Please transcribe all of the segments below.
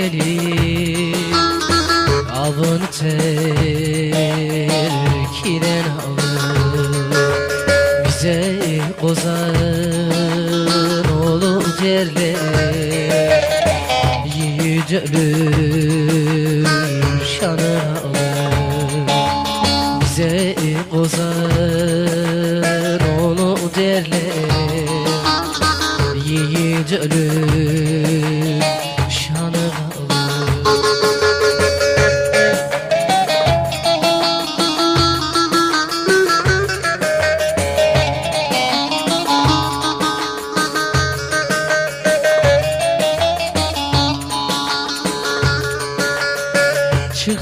gelir Avın terkiden alır Bize kozan olur derler Yiğit ölüm şanı alır Bize kozan olur derler Yiğit ölüm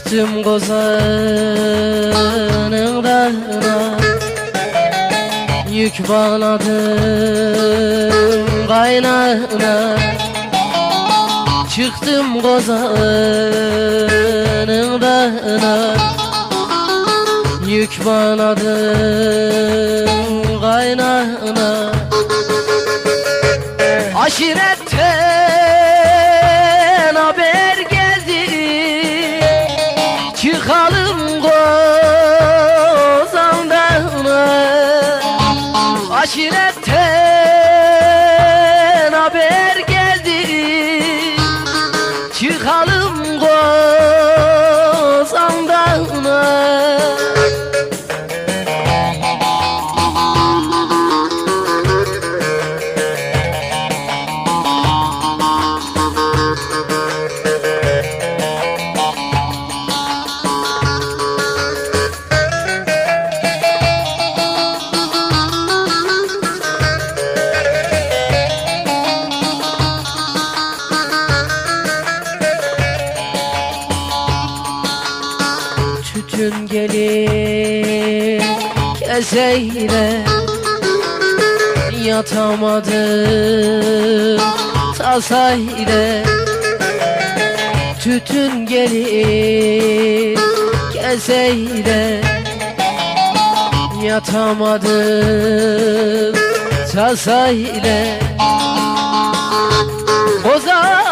Çıktım kozanın dağına Yük bağladım kaynağına. Çıktım kozanın dağına Yük bağladım Tütün gelir keseyle Yatamadım. Tasayla Tütün gelir keseyle Yatamadım. Tasayla Ozan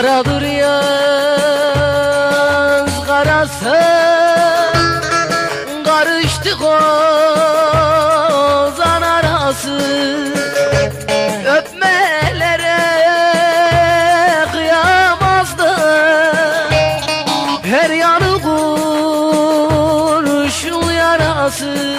Karadır yaz karası Karıştı kozan arası. Öpmelere kıyamazdı Her yanı kurşun yarası.